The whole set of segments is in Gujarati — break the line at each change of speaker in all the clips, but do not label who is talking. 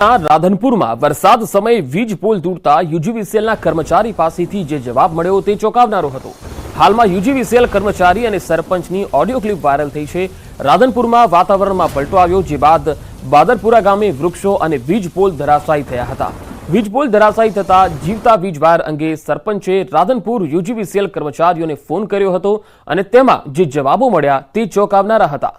રાધનપુરમાં વરસાદ સમયે વીજ પોલ તૂટતા યુજીવીસીએલના કર્મચારી પાસેથી જે જવાબ મળ્યો તે ચોંકાવનારો હતો. હાલમાં યુજીવીસીએલ કર્મચારી અને સરપંચની ઓડિયો ક્લિપ વાયરલ થઈ છે. રાધનપુરમાં વાતાવરણમાં પલટો આવ્યો જે બાદ બાદરપુરા ગામે વૃક્ષો અને વીજ પોલ ધરાશાયી થયા હતા. વીજ પોલ ધરાશાયી થતા જીવતા વીજ વાયર અંગે સરપંચે રાધનપુર યુજીવીસીએલ કર્મચારીઓને ફોન કર્યો હતો અને તેમાં જે જવાબો મળ્યા તે ચોંકાવનારા હતા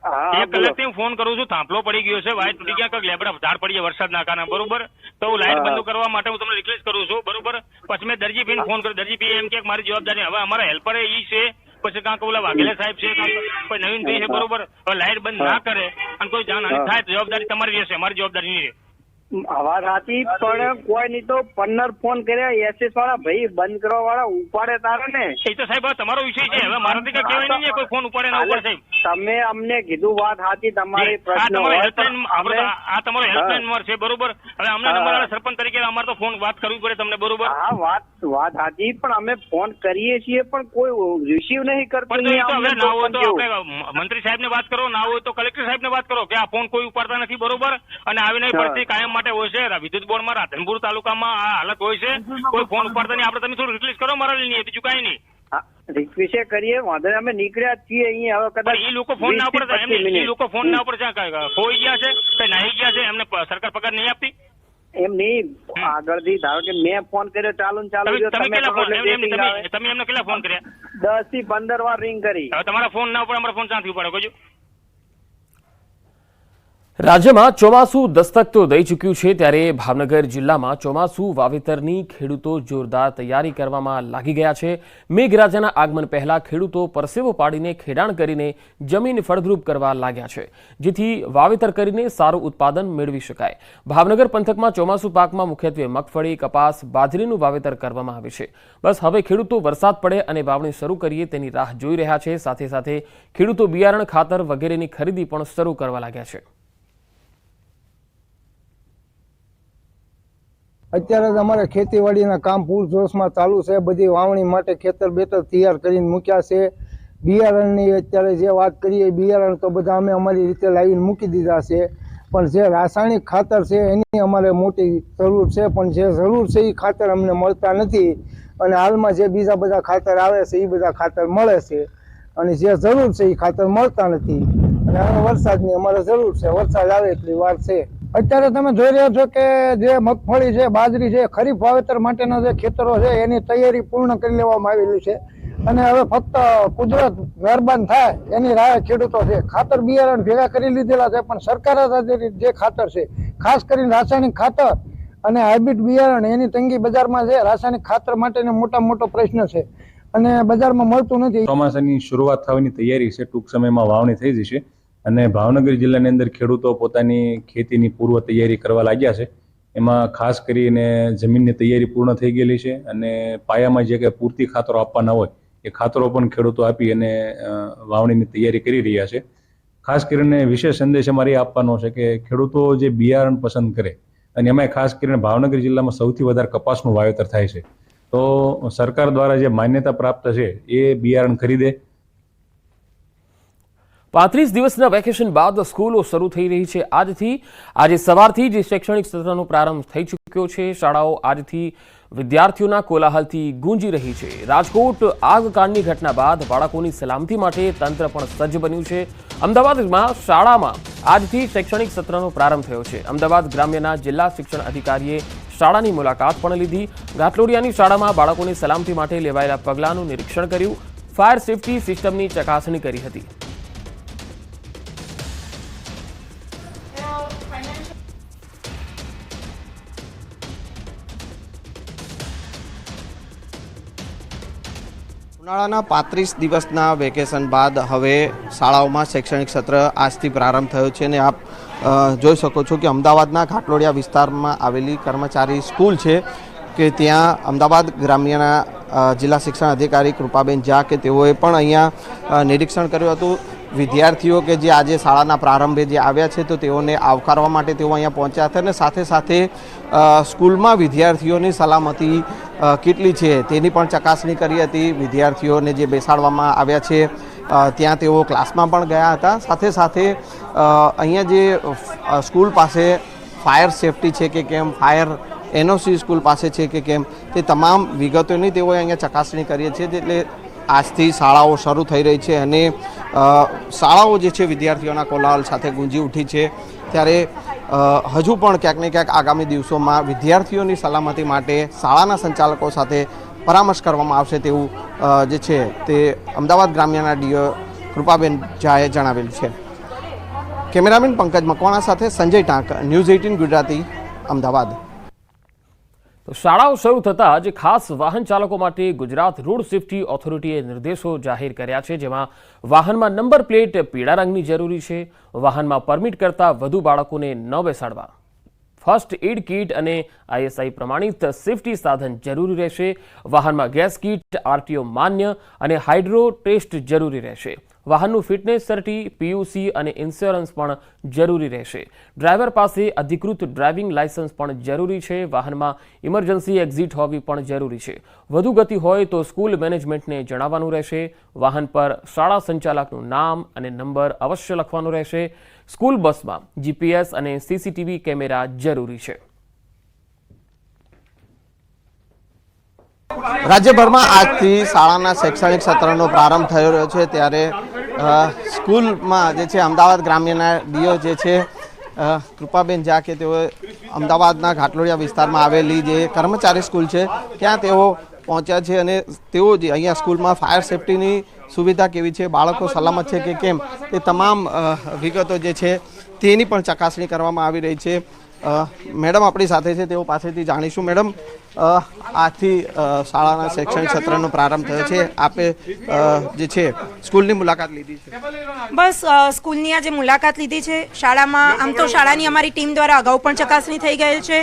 હા
એક કલાકથી હું ફોન કરું છું થાંભલો પડી ગયો છે વાયર તૂટી ગયા કંઈક લેબડા ઝાડ પડી ગયા વરસાદના કારણે બરોબર? તો હું લાઈટ બંધ કરવા માટે હું તમને રિક્વેસ્ટ કરું છું બરોબર? પછી મેં દરજી ભાઈને ફોન કર્યો દરજી ભાઈ એમ કે મારી જવાબદારી હવે અમારા હેલ્પર એ છે પછી કાંક ઓલા વાઘેલા સાહેબ છે કાંક નવીન ભાઈ છે બરોબર? હવે લાઈટ બંધ ના કરે અને કોઈ
જાણ.
થાય તો જવાબદારી તમારી રહેશે મારી જવાબદારી નહીં રહે.
વાત હતી પણ કોઈ નહીં તો પંદર ફોન કર્યા એસએસ વાળા ભાઈ બંધ કરવા વાળા ઉપાડે તારે ને.
એ તો સાહેબ તમારો વિષય છે. હવે મારાથી કઈ કહેવાય નહીં કોઈ ફોન ઉપાડે ના ઉપાડે
તમે અમને કીધું વાત હતી તમારી પ્રશ્ન
આ તમારો હેલ્પલાઈન નંબર છે બરોબર? હવે અમને નંબર સરપંચ તરીકે અમારે તો ફોન વાત કરવી પડે તમને બરોબર?
હા વાત વાત હતી પણ અમે ફોન કરીએ છીએ પણ કોઈ રિસીવ નહીં કરતો
હવે ના હોય તો મંત્રી સાહેબ ને વાત કરો ના હોય તો કલેક્ટર સાહેબ ને વાત કરો કે આ ફોન કોઈ ઉપાડતા નથી બરોબર? અને આવી નહીં પડતી કાયમ માટે હોય છે. વિદ્યુત બોર્ડમાં રાધનપુર તાલુકામાં આ હાલત હોય છે. કોઈ ફોન ઉપાડતા નહીં. આપણે તમે થોડું રિપ્લેસ કરો મારા નહીં બીજું કાંઈ નહીં.
રિક્વેસ્ટ કરીએ વાંધો અમે નીકળ્યા છીએ અહીંયા હવે કદાચ
એ લોકો ફોન ના
20 થી
પડે
25
એ લોકો ફોન ના પડે ક્યાં ખોઈ ગયા છે કઈ નાહી ગયા છે એમને સરકાર પગાર નહીં આપતી?
એમ નહીં. આગળથી ધારો કે મેં ફોન કર્યો ચાલુ ચાલુ
તમે એમને કેટલા ફોન કર્યા?
દસથી પંદર વાર રિંગ કરી.
હવે તમારા ફોન ના ઉપર અમારા ફોન ક્યાંથી ઉપાડો? કહેજો
રાજ્યમાં ચોમાસું દસ્તક તો દઈ ચૂક્યું છે ત્યારે ભાવનગર જિલ્લામાં ચોમાસું વાવેતરની ખેડૂતો જોરદાર તૈયારી કરવામાં લાગી ગયા છે. મેઘરાજાના આગમન પહેલા ખેડૂતો પરસેવો પાડીને ખેડાણ કરીને જમીન ફળદ્રુપ કરવા લાગ્યા છે, જેથી વાવેતર કરીને સારું ઉત્પાદન મેળવી શકાય. ભાવનગર પંથકમાં ચોમાસું પાકમાં મુખ્યત્વે મગફળી, કપાસ, બાજરીનું વાવેતર કરવામાં આવે છે. બસ હવે ખેડૂતો વરસાદ પડે અને વાવણી શરૂ કરીએ તેની રાહ જોઈ રહ્યા છે. સાથે સાથે ખેડૂતો બિયારણ, ખાતર વગેરેની ખરીદી પણ શરૂ કરવા લાગ્યા છે.
અત્યારે અમારે ખેતીવાડીના કામ પૂરજોશમાં ચાલુ છે. બધી વાવણી માટે ખેતર બેતર તૈયાર કરીને મૂક્યા છે. બિયારણની અત્યારે જે વાત કરીએ, બિયારણ તો બધા અમે અમારી રીતે લાવીને મૂકી દીધા છે. પણ જે રાસાયણિક ખાતર છે, એની અમારે મોટી જરૂર છે. પણ જે જરૂર છે એ ખાતર અમને મળતા નથી. અને હાલમાં જે બીજા બધા ખાતર આવે છે એ બધા ખાતર મળે છે. અને જે જરૂર છે એ ખાતર મળતા નથી. અને હવે વરસાદની અમારે જરૂર છે. વરસાદ આવે એટલી વાર છે. અત્યારે તમે જોઈ રહ્યા છો કે જે મગફળી છે, બાજરી છે, ખરીફ વાવેતર માટેના જે ખેતરો છે, એની તૈયારી પૂર્ણ કરી લેવામાં આવેલી છે. અને હવે ફક્ત કુદરત મહેરબાન થાય એની રાહ ખેડૂતો છે. ખાતર બિયારણ ભેગા કરી લીધેલા છે, પણ સરકાર જે ખાતર છે, ખાસ કરીને રાસાયણિક ખાતર અને હાઇબ્રિડ બિયારણ એની તંગી બજારમાં છે, રાસાયણિક ખાતર માટેનો મોટા મોટો પ્રશ્ન છે. અને બજારમાં મળતું નથી.
ચોમાસાની શરૂઆત થવાની તૈયારી છે, ટૂંક સમયમાં વાવણી થઈ જશે. અને ભાવનગર જિલ્લાની અંદર ખેડૂતો પોતાની ખેતીની પૂર્વ તૈયારી કરવા લાગ્યા છે. એમાં ખાસ કરીને જમીનની તૈયારી પૂર્ણ થઈ ગયેલી છે અને પાયામાં જે કંઈ પૂરતી ખાતરો આપવાના હોય, એ ખાતરો પણ ખેડૂતો આપી અને વાવણીની તૈયારી કરી રહ્યા છે. ખાસ કરીને વિશેષ સંદેશ અમારે આપવાનો છે કે ખેડૂતો જે બિયારણ પસંદ કરે, અને એમાં ખાસ કરીને ભાવનગર જિલ્લામાં સૌથી વધારે કપાસનું વાવેતર થાય છે. તો સરકાર દ્વારા જે માન્યતા પ્રાપ્ત છે, એ બિયારણ ખરીદે
પાંત્રીસ દિવસના વેકેશન બાદ સ્કૂલો શરૂ થઈ રહી છે. આજથી, આજે સવારથી જ શૈક્ષણિક સત્રનો પ્રારંભ થઈ ચૂક્યો છે. શાળાઓ આજથી વિદ્યાર્થીઓના કોલાહલથી ગુંજી રહી છે. રાજકોટ આગકાંડની ઘટના બાદ બાળકોની સલામતી માટે તંત્ર પણ સજ્જ બન્યું છે. અમદાવાદમાં શાળામાં આજથી શૈક્ષણિક સત્રનો પ્રારંભ થયો છે. અમદાવાદ ગ્રામ્યના જિલ્લા શિક્ષણ અધિકારીએ શાળાની મુલાકાત પણ લીધી. ઘાટલોડિયાની શાળામાં બાળકોની સલામતી માટે લેવાયેલા પગલાંનું નિરીક્ષણ કર્યું. ફાયર સેફટી સિસ્ટમની ચકાસણી કરી હતી.
ઉનાળાના પાંત્રીસ દિવસના વેકેશન બાદ હવે શાળાઓમાં શૈક્ષણિક સત્ર આજથી પ્રારંભ થયો છે અને આપ જોઈ શકો છો કે અમદાવાદના ઘાટલોડિયા વિસ્તારમાં આવેલી કર્મચારી સ્કૂલ છે કે ત્યાં અમદાવાદ ગ્રામ્યના જિલ્લા શિક્ષણ અધિકારી કૃપાબેન ઝા કે તેઓએ પણ અહીંયા નિરીક્ષણ કર્યું હતું. વિદ્યાર્થીઓ કે જે આજે શાળાના પ્રારંભે જે આવ્યા છે તો તેઓને આવકારવા માટે તેઓ અહીંયા પહોંચ્યા હતા અને સાથે સાથે સ્કૂલમાં વિદ્યાર્થીઓની સલામતી કેટલી છે તેની પણ ચકાસણી કરી હતી વિદ્યાર્થીઓને જે બેસાડવામાં આવ્યા છે. ત્યાં તેઓ ક્લાસમાં પણ ગયા હતા. સાથે સાથે અહીંયા જે સ્કૂલ પાસે ફાયર સેફટી છે કે કેમ, ફાયર એનઓસી સ્કૂલ પાસે છે કે કેમ, તે તમામ વિગતોની તેઓએ અહીંયા ચકાસણી કરીએ છીએ એટલે આજથી શાળાઓ શરૂ થઈ રહી છે અને શાળાઓ જે છે વિદ્યાર્થીઓના કોલાહલ સાથે ગુંજી ઉઠી છે. ત્યારે હજુ પણ ક્યાંક ને ક્યાંક આગામી દિવસોમાં વિદ્યાર્થીઓની સલામતી માટે શાળાના સંચાલકો સાથે પરામર્શ કરવામાં આવશે તેવું જે છે તે અમદાવાદ ગ્રામ્યના ડીઓ કૃપાબેન ઝાએ જણાવેલું છે. કેમેરામેન પંકજ મકવાણા સાથે સંજય ટાંક, ન્યૂઝ એઇટીન ગુજરાતી, અમદાવાદ.
શાળાઓ શરૂ થતાં જ ખાસ વાહન ચાલકો માટે ગુજરાત રોડ સેફટી ઓથોરિટીએ નિર્દેશો જાહેર કર્યા છે, જેમાં વાહનમાં નંબર પ્લેટ પીળા રંગની જરૂરી છે, વાહનમાં પરમિટ કરતાં વધુ બાળકોને ન બેસાડવા. ફર્સ્ટ એડ કીટ અને આઈએસઆઈ પ્રમાણિત સેફટી સાધન જરૂરી રહેશે, વાહનમાં ગેસ કીટ, આરટીઓ માન્ય અને હાઇડ્રો ટેસ્ટ જરૂરી રહેશે. વાહનનું ફિટનેસ સર્ટી, પીયુસી અને ઇન્સ્યોરન્સ પણ જરૂરી રહેશે. ડ્રાઈવર પાસે અધિકૃત ડ્રાઇવિંગ લાયસન્સ પણ જરૂરી છે. વાહનમાં ઇમરજન્સી એક્ઝિટ હોવી પણ જરૂરી છે. વધુ ગતિ હોય તો સ્કૂલ મેનેજમેન્ટને જણાવવાનું રહેશે. વાહન પર શાળા સંચાલકનું નામ અને નંબર અવશ્ય લખવાનો રહેશે. સ્કૂલ બસમાં જીપીએસ અને સીસીટીવી કેમેરા જરૂરી છે.
રાજ્યભરમાં આજથી શાળાના શૈક્ષણિક સત્રનો પ્રારંભ થઈ રહ્યો છે. ત્યારે સ્કૂલમાં જે છે, અમદાવાદ ગ્રામ્યના ડીઓ જે છે કૃપાબેન ઝા કે તેઓ અમદાવાદના ઘાટલોડિયા વિસ્તારમાં આવેલી જે કર્મચારી સ્કૂલ છે, ત્યાં તેઓ પહોંચ્યા છે અને તેઓ જે અહીંયા સ્કૂલમાં ફાયર સેફટીની સુવિધા કેવી છે, બાળકો સલામત છે કે કેમ તે તમામ વિગતો જે છે, તેની પણ ચકાસણી કરવામાં આવી રહી છે. મેડમ આપણી સાથે છે, તેઓ પાસેથી જાણીશું. મેડમ આજથી શાળાના શૈક્ષણિક સત્રનો પ્રારંભ થયો છે. આપે જે છે, સ્કૂલની મુલાકાત લીધી છે.
બસ સ્કૂલની આજે મુલાકાત લીધી છે. શાળામાં, આમ તો શાળાની અમારી ટીમ દ્વારા અગાઉ પણ ચકાસણી થઈ ગયેલ છે.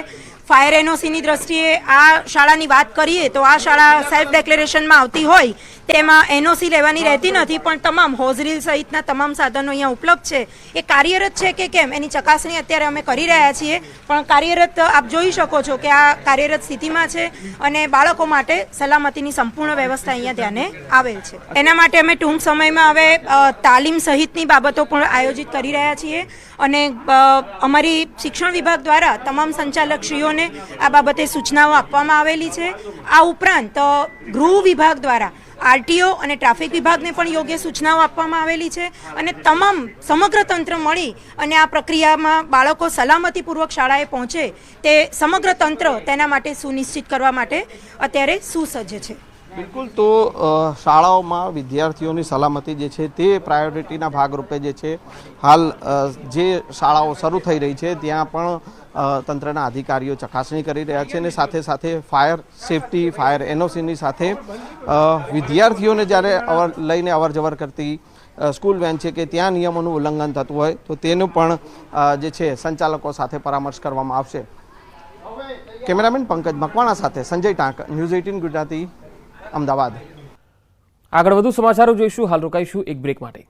ફાયર એનઓસીની દ્રષ્ટિએ આ શાળાની વાત કરીએ તો આ શાળા સેલ્ફ ડેક્લેરેશનમાં આવતી હોય તેમાં એનઓસી લેવાની રહેતી નથી, પણ તમામ હોઝરીલ સહિતના તમામ સાધનો અહીંયા ઉપલબ્ધ છે. એ કાર્યરત છે કે કેમ? એની ચકાસણી અત્યારે અમે કરી રહ્યા છીએ, પણ કાર્યરત આપ જોઈ શકો છો કે આ કાર્યરત સ્થિતિમાં છે અને બાળકો માટે સલામતીની સંપૂર્ણ વ્યવસ્થા અહીંયા ધ્યાને આવેલ છે. એના માટે અમે ટૂંક સમયમાં હવે તાલીમ સહિતની બાબતો પણ આયોજિત કરી રહ્યા છીએ અને અમારી શિક્ષણ વિભાગ દ્વારા તમામ સંચાલકશ્રીઓને આ બાબતે સૂચનાઓ આપવામાં આવેલી છે. આ ઉપરાંત ગૃહ વિભાગ દ્વારા આરટીઓ અને ટ્રાફિક વિભાગને પણ યોગ્ય સૂચનાઓ આપવામાં આવેલી છે અને તમામ સમગ્ર તંત્ર મળી અને આ પ્રક્રિયામાં બાળકો સલામતીપૂર્વક શાળાએ પહોંચે તે સમગ્ર તંત્ર તેના માટે સુનિશ્ચિત કરવા માટે અત્યારે સુસજ્જ છે.
બિલકુલ, તો શાળાઓમાં વિદ્યાર્થીઓની સલામતી જે છે તે પ્રાયોરિટીના ભાગરૂપે જે છે, હાલ જે શાળાઓ શરૂ થઈ રહી છે, ત્યાં પણ તંત્રના અધિકારીઓ ચકાસણી કરી રહ્યા છે અને સાથે સાથે ફાયર સેફટી, ફાયર એનઓસીની સાથે વિદ્યાર્થીઓને જ્યારે અવર, લઈને અવર જવર કરતી સ્કૂલ વેન છે કે ત્યાં નિયમોનું ઉલ્લંઘન થતું હોય, તો તેનું પણ જે છે સંચાલકો સાથે પરામર્શ કરવામાં આવશે. કેમેરામેન પંકજ મકવાણા સાથે સંજય ટાંક, ન્યૂઝ એઇટીન ગુજરાતી. અમદાવાદ.
આગળ વધુ સમાચારો જોઈશું. હાલ રોકાઈશું એક બ્રેક માટે.